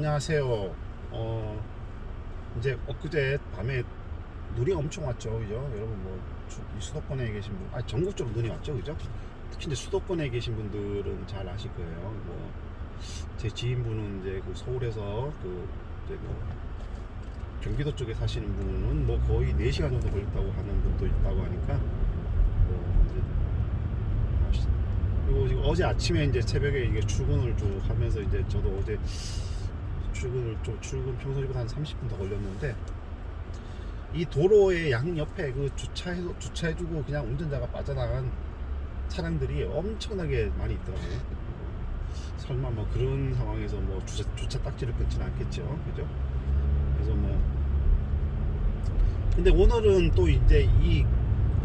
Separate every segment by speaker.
Speaker 1: 안녕하세요. 어 이제 엊그제 밤에 눈이 엄청 왔죠, 그죠? 여러분 뭐 주- 이 수도권에 계신 분, 아 전국적으로 눈이 왔죠, 그죠? 특히 이제 수도권에 계신 분들은 잘 아실 거예요. 뭐 제 지인분은 이제 그 서울에서 그 이제 뭐 경기도 쪽에 사시는 분은 뭐 거의 4시간 정도 걸렸다고 하는 분도 있다고 하니까 뭐 그리고 지금 어제 아침에 이제 새벽에 이게 출근을 쭉 하면서 이제 저도 어제 출근을 좀 출근 평소보다 한 30분 더 걸렸는데 이 도로의 양 옆에 그 주차해 주차해주고 그냥 운전자가 빠져나간 차량들이 엄청나게 많이 있더라고요. 설마 뭐 그런 상황에서 뭐 주차, 주차 딱지를 끊지는 않겠죠, 그죠? 그래서 뭐 근데 오늘은 또 이제 이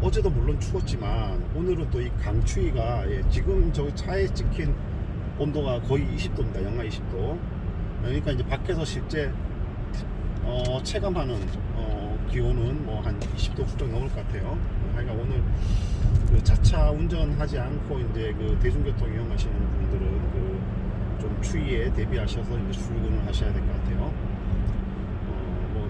Speaker 1: 어제도 물론 추웠지만 오늘은 또 이 강추위가 예, 지금 저 차에 찍힌 온도가 거의 20도입니다. 영하 20도. 그러니까 이제 밖에서 실제 어, 체감하는 어, 기온은 뭐 한 20도 훌쩍 넘을 것 같아요. 그러니까 오늘 그 자차 운전하지 않고 이제 그 대중교통 이용하시는 분들은 그 좀 추위에 대비하셔서 이제 출근을 하셔야 될 것 같아요. 어, 뭐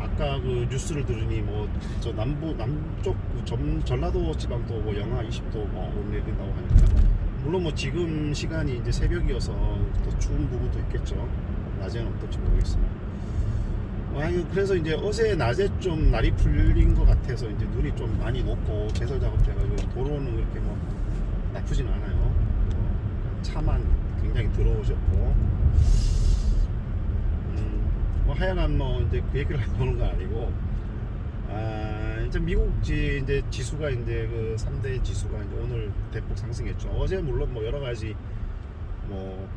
Speaker 1: 아까 그 뉴스를 들으니 뭐 저 남부 남쪽 그 전, 전라도 지방도 뭐 영하 20도 뭐 오내린다고 하니까 물론 뭐 지금 시간이 이제 새벽이어서 더 추운 부분도 있겠죠. 낮에는 어떨지 모르겠으나. 아, 그래서 이제 어제 낮에 좀 날이 풀린 것 같아서 이제 눈이 좀 많이 녹고 개설 작업 돼가지고 도로는 그렇게 뭐 나쁘진 않아요. 어, 차만 굉장히 더러워졌고. 음, 뭐 하여간 뭐 이제 그 얘기를 하는 건 아니고 아, 이제 미국 지 이제 지수가 이제 그 3대 지수가 이제 오늘 대폭 상승했죠. 어제 물론 뭐 여러 가지 뭐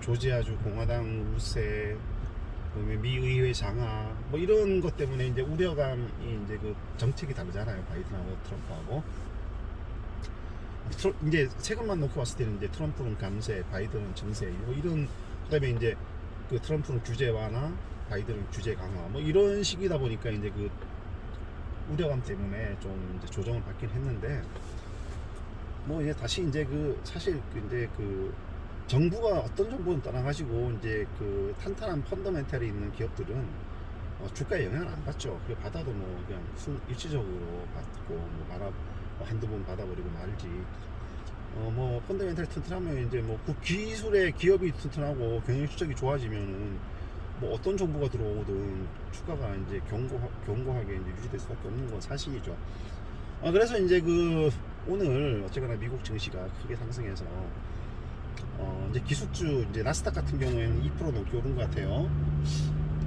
Speaker 1: 조지아주 공화당 우세 미 의회 장악 뭐 이런 것 때문에 이제 우려감이 이제 그 정책이 다르잖아요. 바이든하고 트럼프하고. 트럼- 이제 세금만 놓고 봤을 때는 이제 트럼프는 감세, 바이든은 정세 뭐 이런 그다음에 이제 그 트럼프는 규제 완화, 바이든은 규제 강화 뭐 이런 식이다 보니까 이제 그 우려감 때문에 좀 이제 조정을 받긴 했는데 뭐 이제 다시 이제 그 사실 그 이제 그 정부가 어떤 정부는 떠나가지고 이제 그 탄탄한 펀더멘탈이 있는 기업들은 어, 주가에 영향을 안 받죠. 그 받아도 뭐 그냥 순, 일시적으로 받고 뭐 말아 뭐 한두 번 받아버리고 말지. 어 뭐 펀더멘탈 튼튼하면 이제 뭐 그 기술의 기업이 튼튼하고 경영 실적이 좋아지면은 뭐 어떤 정부가 들어오든 주가가 이제 견고 견고하게 이제 유지될 수밖에 없는 건 사실이죠. 아 그래서 이제 그 오늘 어쨌거나 미국 증시가 크게 상승해서 어 이제 기술주 이제 나스닥 같은 경우에는 2% 넘게 오른 것 같아요.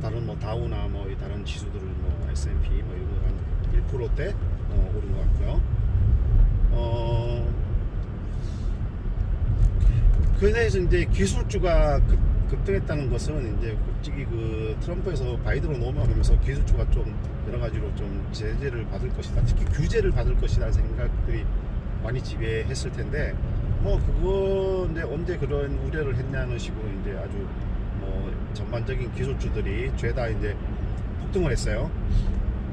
Speaker 1: 다른 뭐 다우나 뭐이 다른 지수들은 뭐 S&P 뭐 이런 거한 1%대 어, 오른 것 같고요. 어 그래서 이제 기술주가 급, 급등했다는 것은 이제 솔직히 그 트럼프에서 바이든으로 넘어가면서 기술주가 좀 여러 가지로 좀 제재를 받을 것이다. 특히 규제를 받을 것이다 생각들이 많이 지배했을 텐데 뭐 그거 이제 언제 그런 우려를 했냐는 식으로 이제 아주 뭐 전반적인 기술주들이 죄다 이제 폭등을 했어요.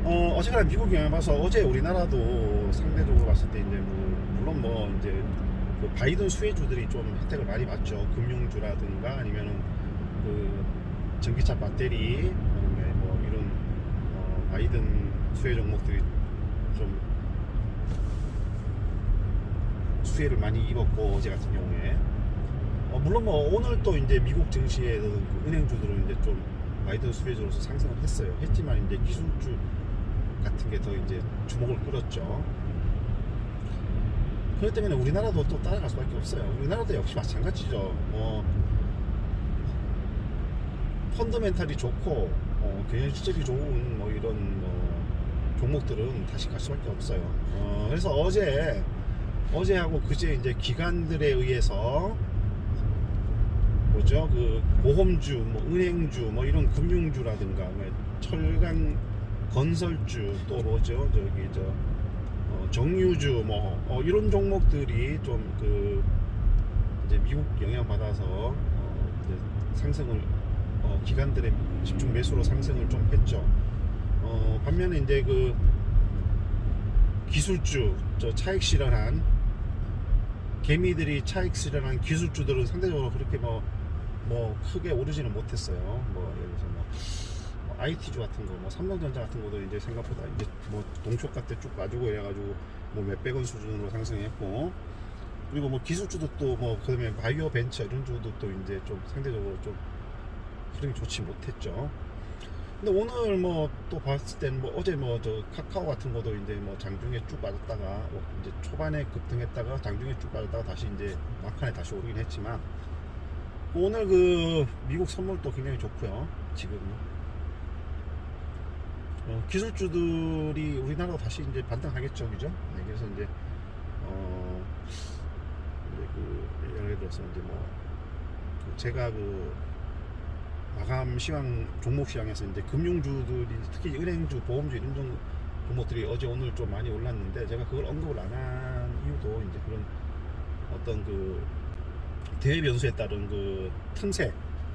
Speaker 1: 어 어쨌거나 미국 영향 봐서 어제 우리나라도 상대적으로 봤을 때 이제 뭐 물론 뭐 이제 그 바이든 수혜주들이 좀 혜택을 많이 받죠. 금융주라든가 아니면은 그 전기차 배터리 그다음에 뭐 이런 어, 바이든 수혜 종목들이 좀 수혜를 많이 입었고 어제 같은 경우에 어, 물론 뭐 오늘 또 이제 미국 증시에서 그 은행주들은 이제 좀 바이든 수혜주로서 상승을 했어요. 했지만 이제 기술주 같은 게 더 이제 주목을 끌었죠. 그렇기 때문에 우리나라도 또 따라갈 수밖에 없어요. 우리나라도 역시 마찬가지죠. 뭐 펀더멘탈이 좋고 어, 경영 실적이 좋은 뭐 이런 뭐 종목들은 다시 갈 수밖에 없어요. 어, 그래서 어제 어제하고 그제 이제 기관들에 의해서 뭐죠 그 보험주, 뭐 은행주, 뭐 이런 금융주라든가 뭐 철강 건설주 또 뭐죠 저기 저 어, 정유주 뭐 어, 이런 종목들이 좀 그 이제 미국 영향 받아서 어, 상승을 어, 기관들의 집중 매수로 상승을 좀 했죠. 어, 반면에 이제 그 기술주 저 차익 실현한 개미들이 차익 실현한 기술주들은 상대적으로 그렇게 뭐뭐 크게 오르지는 못했어요. 뭐 예를 들어서 뭐, 뭐 IT주 같은 거, 뭐 삼성전자 같은 것도 이제 생각보다 이제 뭐 동초가 때 쭉 가지고 이래가지고 뭐 몇백 원 수준으로 상승했고 그리고 뭐 기술주도 또 뭐 그다음에 바이오 벤처 이런 주도 또 이제 좀 상대적으로 좀 흐름이 좋지 못했죠. 근데 오늘 뭐 또 봤을 때는 뭐 어제 뭐 저 카카오 같은 것도 이제 뭐 장중에 쭉 빠졌다가 뭐 이제 초반에 급등했다가 장중에 쭉 빠졌다가 다시 이제 막판에 다시 오르긴 했지만 오늘 그 미국 선물도 굉장히 좋고요. 지금 어, 기술주들이 우리나라도 다시 이제 반등하겠죠, 그죠? 네, 그래서 이제 어 이제 그 예를 들어서 이제 뭐그 제가 그 마감 시황 종목 시황에서 이제 금융주들이 특히 은행주, 보험주 이런 종- 종목들이 어제 오늘 좀 많이 올랐는데 제가 그걸 언급을 안 한 이유도 이제 그런 어떤 그 대외 변수에 따른 그 틈새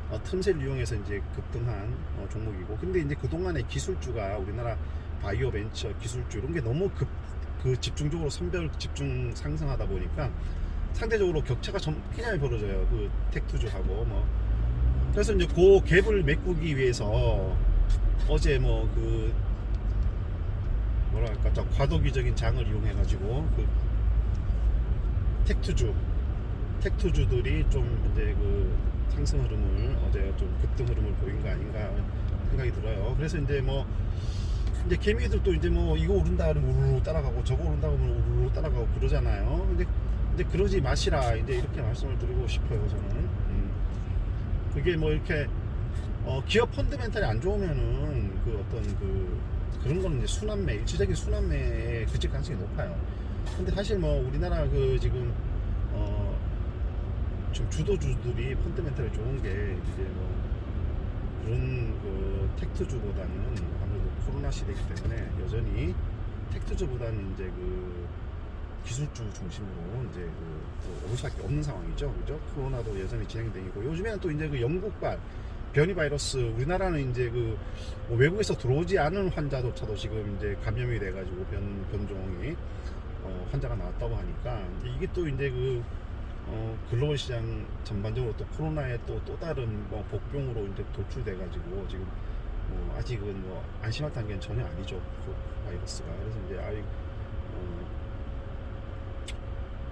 Speaker 1: 어, 틈새를 이용해서 이제 급등한 어, 종목이고. 근데 이제 그동안의 기술주가 우리나라 바이오 벤처 기술주 이런 게 너무 급 그 집중적으로 선별 집중 상승하다 보니까 상대적으로 격차가 좀 굉장히 벌어져요. 그 텍투주하고 뭐. 그래서 이제 그 갭을 메꾸기 위해서 어제 뭐 그 뭐랄까 좀 과도기적인 장을 이용해 가지고 그 텍투주 텍투주들이 좀 이제 그 상승 흐름을 어제 좀 급등 흐름을 보인 거 아닌가 생각이 들어요. 그래서 이제 뭐 이제 개미들도 이제 뭐 이거 오른다 그러면 우르르 따라가고 저거 오른다 그러면 우르르 따라가고 그러잖아요. 근데 근데 그러지 마시라 이제 이렇게 말씀을 드리고 싶어요 저는. 음. 그게 뭐 이렇게 어, 기업 펀드멘탈이 안 좋으면은 그 어떤 그 그런 거는 이제 순환매 일시적인 순환매에 그칠 가능성이 높아요. 근데 사실 뭐 우리나라 그 지금 어 지금 주도주들이 펀드멘탈이 좋은 게 이제 뭐 그런 그 텍트주보다는 아무래도 코로나 시대이기 때문에 여전히 텍트주보다는 이제 그 기술주 중심으로 이제 그 오를 수밖에 없는 상황이죠. 그죠? 코로나도 여전히 진행이 되고 요즘에는 또 이제 그 영국발 변이 바이러스 우리나라는 이제 그뭐 외국에서 들어오지 않은 환자조차도 지금 이제 감염이 돼가지고 변 변종이 어, 환자가 나왔다고 하니까 이게 또 이제 그 어, 글로벌 시장 전반적으로 또 코로나의 또또 다른 뭐 복병으로 이제 도출돼가지고 지금 뭐 아직은 뭐 안심할 단계는 전혀 아니죠 그 바이러스가 그래서 이제 아이 어,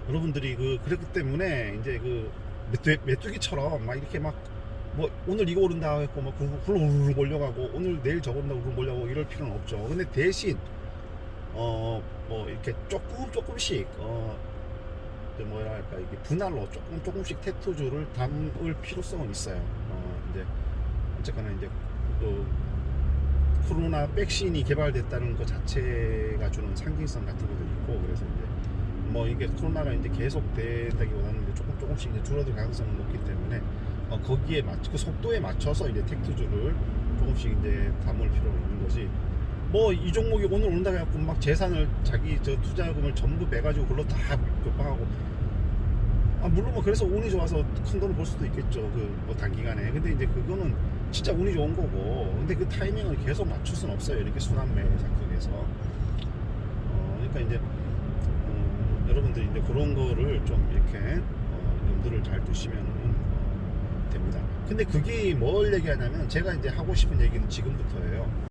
Speaker 1: 여러분들이 그 그랬기 때문에 이제 그 메뚜, 메뚜기처럼 막 이렇게 막 뭐 오늘 이거 오른다 했고 막 굴르르 몰려가고 오늘 내일 저거 오른다 굴르 몰려가고 이럴 필요는 없죠. 근데 대신 어 뭐 이렇게 조금 조금씩 어 뭐라 할까 이게 분할로 조금 조금씩 테투주를 담을 필요성은 있어요. 어 이제 어쨌거나 이제 또 코로나 백신이 개발됐다는 것 자체가 주는 상징성 같은 것도 있고 그래서 이제 뭐 이게 코로나가 이제 계속 된다기보다는 이제 조금 조금씩 이제 줄어들 가능성은 높기 때문에 어 거기에 맞 그 속도에 맞춰서 이제 텍투주를 조금씩 이제 담을 필요가 있는 거지. 뭐 이 종목이 오늘 오른다 해갖고 막 재산을 자기 저 투자금을 전부 빼가지고 그걸로 다 급방하고. 아 물론 뭐 그래서 운이 좋아서 큰 돈을 벌 수도 있겠죠 그 뭐 단기간에. 근데 이제 그거는 진짜 운이 좋은 거고. 근데 그 타이밍을 계속 맞출 수는 없어요 이렇게 순환매 작동에서. 어 그러니까 이제 어, 여러분들이 이제 그런 거를 좀 이렇게 어, 염두를 잘 두시면 어, 됩니다. 근데 그게 뭘 얘기하냐면 제가 이제 하고 싶은 얘기는 지금부터예요